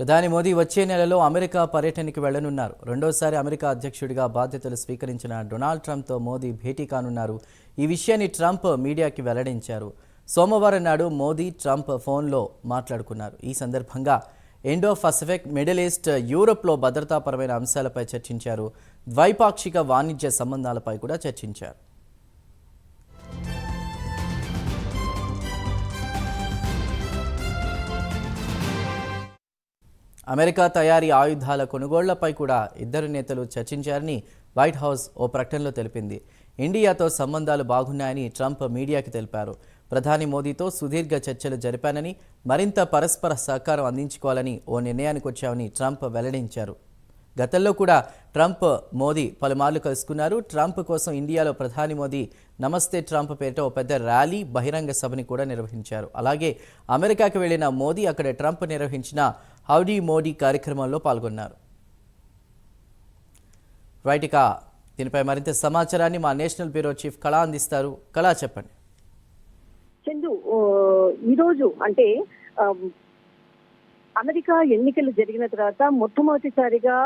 ప్రధాని మోదీ వచ్చే నెలలో అమెరికా పర్యటనకి వెళ్ళనున్నారు రెండోసారి అమెరికా అధ్యక్షుడిగా బాధ్యతలు స్వీకరించిన డొనాల్డ్ ట్రంప్తో మోదీ భేటీ కానున్నారు. ఈ విషయాన్ని ట్రంప్ మీడియాకి వెల్లడించారు. సోమవారం నాడు మోదీ ట్రంప్ ఫోన్లో మాట్లాడుకున్నారు. ఈ సందర్భంగా ఇండో పసిఫిక్ మిడిల్ ఈస్ట్ యూరోప్లో భద్రతాపరమైన అంశాలపై చర్చించారు. ద్వైపాక్షిక వాణిజ్య సంబంధాలపై కూడా చర్చించారు. అమెరికా తయారీ ఆయుధాల కొనుగోళ్ళపై కూడా ఇద్దరు నేతలు చర్చించారని వైట్ హౌస్ ఓ ప్రకటనలో తెలిపింది. ఇండియాతో సంబంధాలు బాగున్నాయని ట్రంప్ మీడియాకి తెలిపారు. ప్రధాని మోదీతో సుదీర్ఘ చర్చలు జరిపానని మరింత పరస్పర సహకారం అందించుకోవాలని ఓ నిర్ణయానికి వచ్చామని ట్రంప్ వెల్లడించారు. గతంలో కూడా ట్రంప్ మోదీ పలుమార్లు కలుసుకున్నారు. ట్రంప్ కోసం ఇండియాలో ప్రధాని మోదీ నమస్తే ట్రంప్ పేరిట ఓ పెద్ద ర్యాలీ బహిరంగ సభని కూడా నిర్వహించారు. అలాగే అమెరికాకు వెళ్ళిన మోదీ అక్కడ ట్రంప్ నిర్వహించిన హౌడీ మోడీ కార్యక్రమంలో పాల్గొన్నారు. రైట్ ఇక దీనిపై మరింత సమాచారాన్ని మా నేషనల్ బ్యూరో చీఫ్ కళా అందిస్తారు. కళా చెప్పండి. చందు ఈరోజు అంటే అమెరికా ఎన్నికలు జరిగిన తర్వాత మొట్టమొదటిసారిగా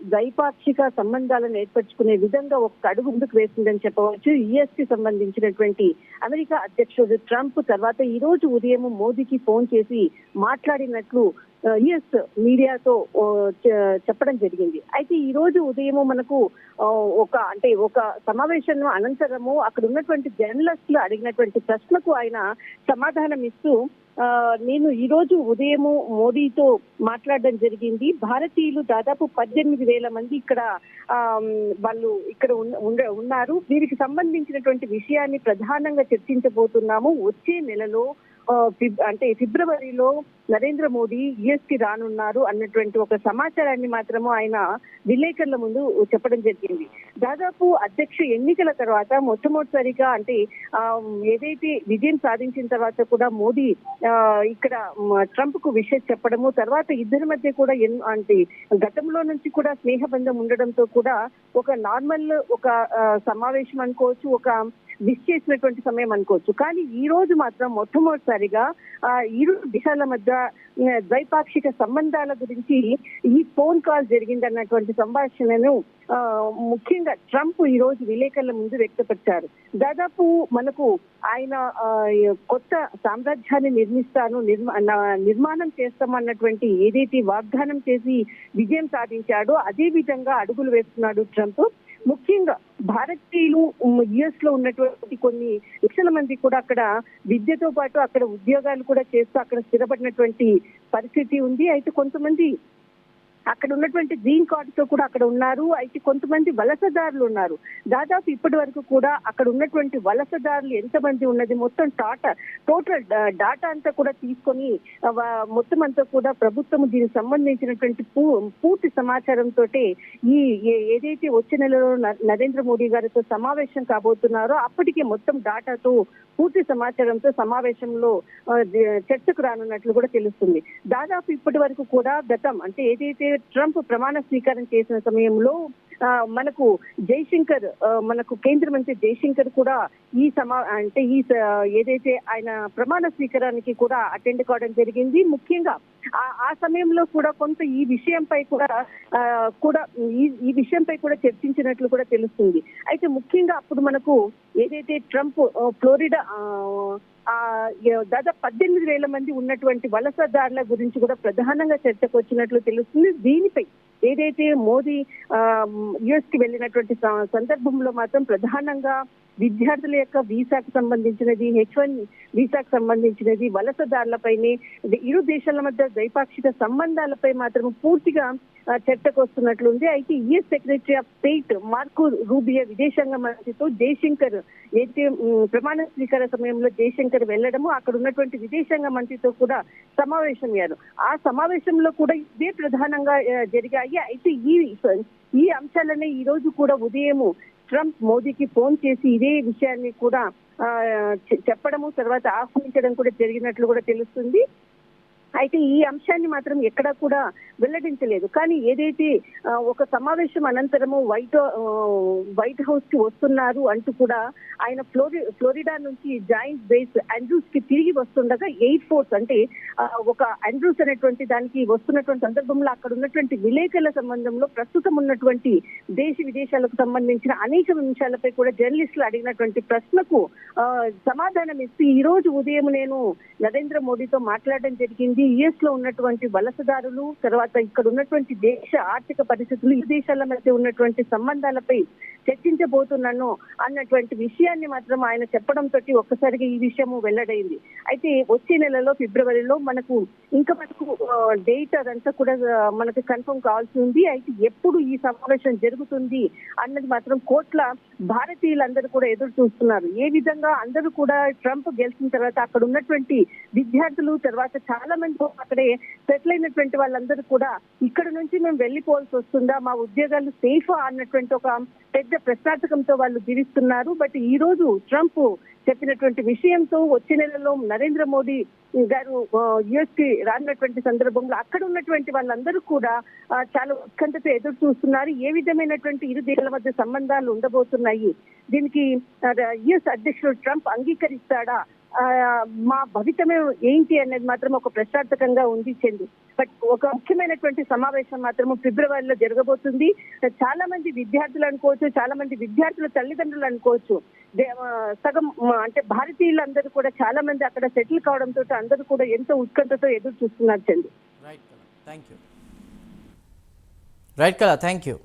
ద్వైపాక్షిక సంబంధాలను ఏర్పరచుకునే విధంగా ఒక అడుగు ముందుకు వేసిందని చెప్పవచ్చు. యుఎస్కి సంబంధించినటువంటి అమెరికా అధ్యక్షుడు ట్రంప్ తర్వాత ఈ రోజు ఉదయం మోదీకి ఫోన్ చేసి మాట్లాడినట్లు యుఎస్ మీడియాతో చెప్పడం జరిగింది. అయితే ఈ రోజు ఉదయం మనకు ఒక అంటే ఒక సమావేశం అనంతరము అక్కడ ఉన్నటువంటి జర్నలిస్టులు అడిగినటువంటి ప్రశ్నకు ఆయన సమాధానం ఇస్తూ నేను ఈ రోజు ఉదయము మోడీతో మాట్లాడడం జరిగింది. భారతీయులు దాదాపు పద్దెనిమిది వేల మంది ఇక్కడ ఆ, వాళ్ళు ఇక్కడ ఉన్న- ఉన్నారు. వీరికి సంబంధించినటువంటి విషయాన్ని ప్రధానంగా చర్చించబోతున్నాము. వచ్చే నెలలో అంటే ఫిబ్రవరిలో నరేంద్ర మోడీ యుఎస్కి రానున్నారు అన్నటువంటి ఒక సమాచారాన్ని మాత్రము ఆయన విలేకరుల ముందు చెప్పడం జరిగింది. దాదాపు అధ్యక్ష ఎన్నికల తర్వాత మొట్టమొదటిసారిగా అంటే ఆ, ఏదైతే విజయం సాధించిన తర్వాత కూడా మోదీ ఆ, ఇక్కడ ట్రంప్కు విషయం చెప్పడము తర్వాత ఇద్దరి మధ్య కూడా ఎన్- అంటే గతంలో నుంచి కూడా స్నేహబంధం ఉండడంతో కూడా ఒక నార్మల్ ఒక సమావేశం అనుకోవచ్చు ఒక మిస్ చేసినటువంటి సమయం అనుకోవచ్చు. కానీ ఈ రోజు మాత్రం మొట్టమొదటిసారిగా ఆ ఇరు దేశాల మధ్య ద్వైపాక్షిక సంబంధాల గురించి ఈ ఫోన్ కాల్ జరిగిందన్నటువంటి సంభాషణను ఆ, ముఖ్యంగా ట్రంప్ ఈ రోజు విలేకరుల ముందు వ్యక్తపరిచారు. దాదాపు మనకు ఆయన కొత్త సామ్రాజ్యాన్ని నిర్మిస్తాను నిర్మా నా- నిర్మాణం చేస్తామన్నటువంటి ఏదైతే వాగ్దానం చేసి విజయం సాధించాడో అదే విధంగా అడుగులు వేస్తున్నాడు ట్రంప్. ముఖ్యంగా భారతీయులు యుఎస్లో ఉన్నటువంటి కొన్ని లక్షల మంది కూడా అక్కడ విద్యతో పాటు అక్కడ ఉద్యోగాలు కూడా చేస్తూ అక్కడ స్థిరపడినటువంటి పరిస్థితి ఉంది. అయితే కొంతమంది అక్కడ ఉన్నటువంటి గ్రీన్ కార్డ్తో కూడా అక్కడ ఉన్నారు. అయితే కొంతమంది వలసదారులు ఉన్నారు. దాదాపు ఇప్పటి వరకు కూడా అక్కడ ఉన్నటువంటి వలసదారులు ఎంతమంది ఉన్నది మొత్తం టాటా టోటల్ డాటా అంతా కూడా తీసుకొని వా- మొత్తం అంతా కూడా ప్రభుత్వం దీనికి సంబంధించినటువంటి పూ- పూర్తి సమాచారంతో ఈ ఏ- ఏదైతే వచ్చే నెలలో నరేంద్ర మోడీ గారితో సమావేశం కాబోతున్నారో అప్పటికే మొత్తం డాటాతో పూర్తి సమాచారంతో సమావేశంలో చర్చకు రానున్నట్లు కూడా తెలుస్తుంది. దాదాపు ఇప్పటి వరకు కూడా గతం అంటే ఏదైతే ట్రంప్ ప్రమాణ స్వీకారం చేసిన సమయంలో మనకు జైశంకర్ ఆ, మనకు కేంద్ర మంత్రి జైశంకర్ కూడా ఈ సమా అంటే ఈ ఏదైతే ఆయన ప్రమాణ స్వీకారానికి కూడా అటెండ్ కావడం జరిగింది. ముఖ్యంగా ఆ- ఆ సమయంలో కూడా కొంత ఈ విషయంపై కూడా ఆ, కూడా ఈ విషయంపై కూడా చర్చించినట్లు కూడా తెలుస్తుంది. అయితే ముఖ్యంగా అప్పుడు మనకు ఏదైతే ట్రంప్ ఫ్లోరిడా ఆ, దాదాపు పద్దెనిమిది వేల మంది ఉన్నటువంటి వలసదారుల గురించి కూడా ప్రధానంగా చర్చకు వచ్చినట్లు తెలుస్తుంది. దీనిపై ఏదైతే మోదీ యుఎస్కి వెళ్ళినటువంటి సందర్భంలో మాత్రం ప్రధానంగా విద్యార్థుల యొక్క వీసాకు సంబంధించినది హెచ్ వన్ వీసాకు సంబంధించినది వలసదారులపైనే ఇరు దేశాల మధ్య ద్వైపాక్షిక సంబంధాలపై మాత్రం పూర్తిగా చర్చకు వస్తున్నట్లుంది అయితే US secretary of state Marco Rubio విదేశాంగ మంత్రితో జయశంకర్ అయితే ప్రమాణ స్వీకార సమయంలో జయశంకర్ వెళ్ళడము అక్కడ ఉన్నటువంటి విదేశాంగ మంత్రితో కూడా సమావేశం అయ్యారు ఆ సమావేశంలో కూడా ఇదే ప్రధానంగా జరిగాయి. అయితే ఈ ఈ అంశాలనే ఈ రోజు కూడా ఉదయము ట్రంప్ మోదీకి ఫోన్ చేసి ఇదే విషయాన్ని కూడా ఆ, చె- చెప్పడము తర్వాత ఆహ్వానించడం కూడా జరిగినట్లు కూడా తెలుస్తుంది. అయితే ఈ అంశాన్ని మాత్రం ఎక్కడా కూడా వెల్లడించలేదు. కానీ ఏదైతే ఒక సమావేశం అనంతరము వైట్ వైట్ హౌస్కి వస్తున్నారు అంటూ కూడా ఆయన ఫ్లోరి ఫ్లోరిడా నుంచి జాయింట్ బేస్ ఆండ్రూస్కి తిరిగి వస్తుండగా ఎయిర్ ఫోర్స్ అంటే ఒక ఆండ్రూస్ అనేటువంటి దానికి వస్తున్నటువంటి సందర్భంలో అక్కడ ఉన్నటువంటి విలేకరుల సంబంధంలో ప్రస్తుతం ఉన్నటువంటి దేశ విదేశాలకు సంబంధించిన అనేక అంశాలపై కూడా జర్నలిస్టులు అడిగినటువంటి ప్రశ్నకు సమాధానం ఇస్తూ ఈ రోజు ఉదయం నేను నరేంద్ర మోడీతో మాట్లాడడం జరిగింది. యుఎస్లో ఉన్నటువంటి వలసదారులు తర్వాత ఇక్కడ ఉన్నటువంటి దేశ ఆర్థిక పరిస్థితులు ఈ దేశాల మధ్య ఉన్నటువంటి సంబంధాలపై చర్చించబోతున్నాను అన్నటువంటి విషయాన్ని మాత్రం ఆయన చెప్పడంతో ఒక్కసారిగా ఈ విషయము వెల్లడైంది. అయితే వచ్చే నెలలో ఫిబ్రవరిలో మనకు ఇంకా మనకు డేట్ అదంతా కూడా మనకు కన్ఫర్మ్ కావాల్సి ఉంది. అయితే ఎప్పుడు ఈ సమావేశం జరుగుతుంది అన్నది మాత్రం కోట్ల భారతీయులందరూ కూడా ఎదురు చూస్తున్నారు. ఏ విధంగా అందరూ కూడా ట్రంప్ గెలిచిన తర్వాత అక్కడ ఉన్నటువంటి విద్యార్థులు తర్వాత చాలా మంది అక్కడే సెటిల్ అయినటువంటి వాళ్ళందరూ కూడా ఇక్కడ నుంచి మేము వెళ్ళిపోవాల్సి వస్తుందా మా ఉద్యోగాలు సేఫ్ అన్నటువంటి ఒక పెద్ద ప్రశ్నార్థకంతో వాళ్ళు జీవిస్తున్నారు. బట్ ఈ రోజు ట్రంప్ చెప్పినటువంటి విషయంతో వచ్చే నెలలో నరేంద్ర మోడీ గారు యుఎస్కి రానున్నటువంటి సందర్భంలో అక్కడ ఉన్నటువంటి వాళ్ళందరూ కూడా చాలా ఉత్కంఠతో ఎదురు చూస్తున్నారు. ఏ విధమైనటువంటి ఇరు దేశాల మధ్య సంబంధాలు ఉండబోతున్నాయి? దీనికి యుఎస్ అధ్యక్షుడు ట్రంప్ అంగీకరిస్తాడా? మా భవితమే ఏంటి అనేది మాత్రం ఒక ప్రశ్నార్థకంగా ఉంది చెంది. బట్ ఒక ముఖ్యమైనటువంటి సమావేశం మాత్రం ఫిబ్రవరిలో జరగబోతుంది. చాలా మంది విద్యార్థులు అనుకోవచ్చు చాలా మంది విద్యార్థుల తల్లిదండ్రులు అనుకోవచ్చు. సగం అంటే భారతీయులందరూ కూడా చాలా మంది అక్కడ సెటిల్ కావడంతో అందరూ కూడా ఎంతో ఉత్కంఠతో ఎదురు చూస్తున్నారు Chandu. Right Kala thank you right thank you